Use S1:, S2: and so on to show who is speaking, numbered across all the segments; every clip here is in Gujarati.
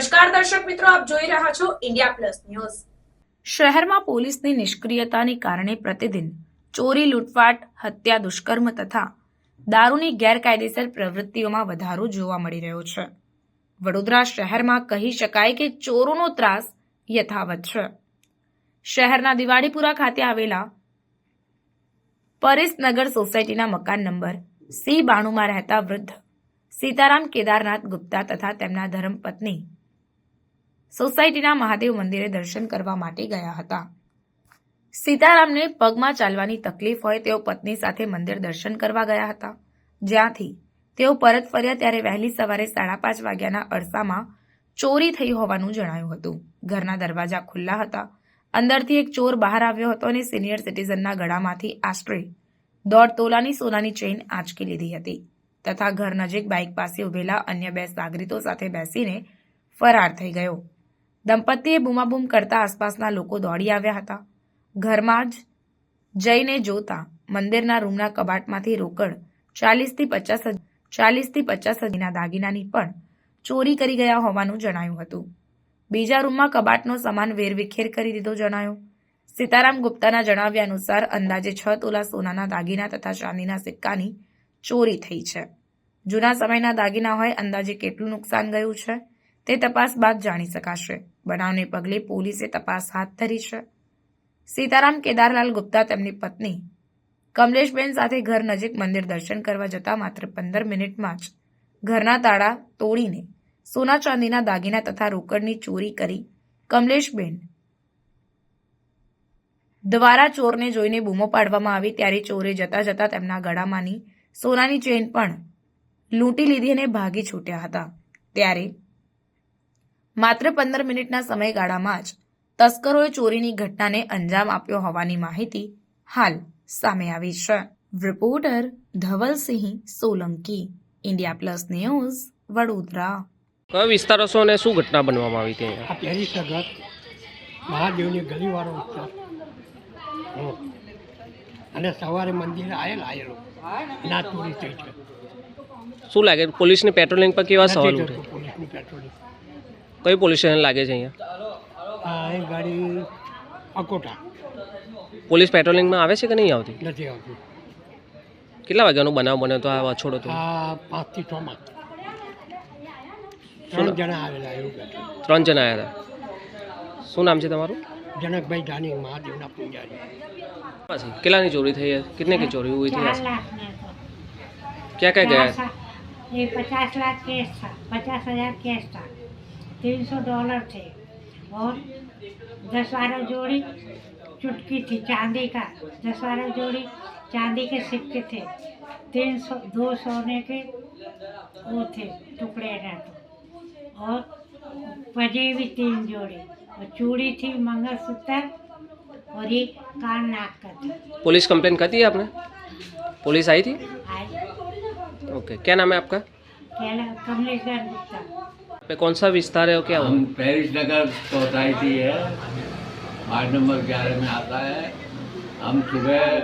S1: નમસ્કાર દર્શક મિત્રો, આપ જોઈ રહ્યા છો ઇન્ડિયા પ્લસ ન્યૂઝ શહેરમાં પોલીસની નિષ્ક્રિયતાને કારણે પ્રતિદિન ચોરી, લૂંટફાટ, હત્યા, દુષ્કર્મ તથા દારૂની ગેરકાયદેસર પ્રવૃત્તિઓમાં વધારો જોવા મળી રહ્યો છે. વડોદરા શહેરમાં કહી શકાય કે ચોરોનો ત્રાસ યથાવત છે. શહેરના દિવાળીપુરા ખાતે આવેલા પરેશનગર સોસાયટીના મકાન નંબર સી બાણુમાં રહેતા વૃદ્ધ સીતારામ કેદારનાથ ગુપ્તા તથા તેમના ધર્મપત્ની સોસાયટીના મહાદેવ મંદિરે દર્શન કરવા માટે ગયા હતા. સીતારામને પગમાં ચાલવાની તકલીફ હોય તેઓ પત્ની સાથે મંદિર દર્શન કરવા ગયા હતા. જ્યાંથી તેઓ પરત ફર્યા ત્યારે વહેલી સવારે સાડા પાંચ વાગ્યાના અરસામાં ચોરી થઈ હોવાનું જણાયું હતું. ઘરના દરવાજા ખુલ્લા હતા. અંદરથી એક ચોર બહાર આવ્યો હતો અને સિનિયર સિટીઝનના ગળામાંથી આશરે દોઢ તોલાની સોનાની ચેઇન આંચકી લીધી હતી તથા ઘર નજીક બાઇક પાસે ઉભેલા અન્ય બે સાગરીતો સાથે બેસીને ફરાર થઈ ગયો. દંપતીએ બૂમાબૂમ કરતા આસપાસના લોકો દોડી આવ્યા હતા. ઘરમાં જ જઈને જોતા મંદિરના રૂમના કબાટમાંથી રોકડ ચાલીસથી પચાસ ચાલીસથી પચાસ હજારના દાગીનાની પણ ચોરી કરી ગયા હોવાનું જણાયું હતું. બીજા રૂમમાં કબાટનો સામાન વેરવિખેર કરી દીધો જણાયો. સીતારામ ગુપ્તાના જણાવ્યા અનુસાર અંદાજે છ તોલા સોનાના દાગીના તથા ચાંદીના સિક્કાની ચોરી થઈ છે. જૂના સમયના દાગીના હોય અંદાજે કેટલું નુકસાન ગયું છે? તે તપાસ બાદ જાણી શકાશે. બનાવને પગલે પોલીસે તપાસ હાથ ધરી છે. સીતારામ કેદારલાલ ગુપ્તા તેમની પત્ની, કમલેશબેન સાથે ઘર નજીક મંદિર દર્શન કરવા જતા માત્ર પંદર મિનિટમાં જ ઘરના તાળા તોડીને સોના ચાંદીના દાગીના તથા રોકડની ચોરી કરી કમલેશબેન દ્વારા ચોરને જોઈને બૂમો પાડવામાં આવી ત્યારે ચોરે જતા જતા તેમના ગળામાંની સોનાની ચેઇન પણ લૂંટી લીધી અને ભાગી છૂટ્યા હતા. ત્યારે માત્ર પંદર મિનિટના સમયગાળામાં જ તસ્કરોએ ચોરીની ઘટનાને અંજામ આપ્યો હોવાની માહિતી હાલ સામે આવી છે. Reporter Dhavalsinh Solanki India Plus News Vadodara.
S2: કયો વિસ્તારો છો અને શું ઘટના બનવામાં આવી હતી અહીંયા?
S3: આ પેરિસ નગર મહાદેવની ગલીવાળો વિસ્તાર. અને સવારે મંદિરે આવેલા આવેલો ના ચોરી થઈ છે
S2: શું લાગે? પોલીસની પેટ્રોલિંગ પર કેવા સવાલ ઉઠે?
S3: પોલીસની પેટ્રોલિંગ.
S2: કઈ પોલીસ સ્ટેશન લાગે છે અહીંયા
S3: આ એ ગાડી અકોટા
S2: પોલીસ પેટ્રોલિંગમાં આવે છે કે નહીં આવતી
S3: નથી આવતી
S2: કેટલા વાગ્યાનો બનાવ બન્યો તો આ વાછોડો તો
S3: આ પાંચથી છમાં ત્રણ જણા આવેલા એવું બેઠું
S2: ત્રણ જણા આવ્યા હતા શું નામ છે તમારું
S3: જનકભાઈ જાની મહાદેવના પૂજારી
S2: પાછી કેટલાની ચોરી થઈ है कितने की चोरी हुई थी
S4: चार
S2: ऐसे?
S4: लाख में तो
S2: क्या क्या गया
S4: चार सा- ये पचास लाख कैश था पचास हजार कैश था तीन सौ डॉलर थे और दस बारह जोड़ी चुटकी थी चांदी का। दस बारह जोड़ी चांदी के सिक्के थे तीन सौ दो सोने के वो थे टुकड़े ना तो। और पजेबी तीन जोड़ी और चूड़ी थी मंगलसूत्र और ये कान नाक का था।
S2: पुलिस कंप्लेन कर दी आपने? पुलिस आई थी?
S4: आज
S2: ओके क्या नाम है आपका?
S4: कैला कमलेश्वर गुप्ता
S2: पे कौन सा विस्तार है और क्या
S5: हम पेरिस नगर सोसाइटी है। वार्ड नंबर ग्यारह में आता है। हम सुबह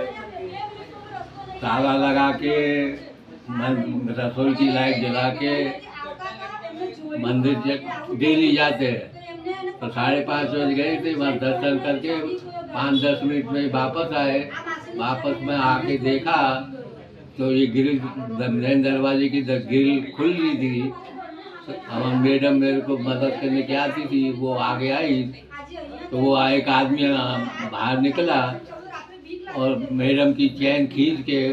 S5: ताला लगा के रसोई की लाइट जला के मंदिर डेली जाते हैं तो साढ़े पाँच बज गए थे। वहाँ दर्शन करके पाँच दस मिनट में वापस आए। वापस में आके देखा तो ये ग्रिल, दरवाजे की ग्रिल खुल रही थी। अब हम मैडम मेरे को मदद करने की आती थी वो आगे आई तो वो एक आदमी बाहर निकला और मैडम की चैन खींच के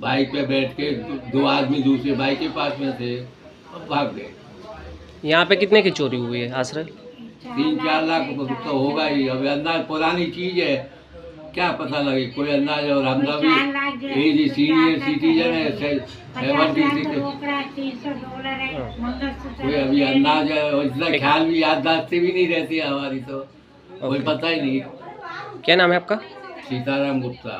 S5: बाइक पे बैठ के दो- आदमी दूसरे बाइक के पास में थे और भाग गए।
S2: यहाँ पे कितने की चोरी हुई है आश्रय?
S5: तीन चार लाख तो होगा ही। अब अंदाज पुरानी चीज़ है। क्या पता लगे कोई अंदाज और हम लोग भी सीनियर सिटीजन है सेवेंटी
S4: सौ है
S5: कोई अभी अंदाज है और इतना ख्याल भी याददाश्त भी नहीं रहती है हमारी तो। कोई पता ही नहीं।
S2: क्या नाम है आपका?
S5: सीताराम गुप्ता।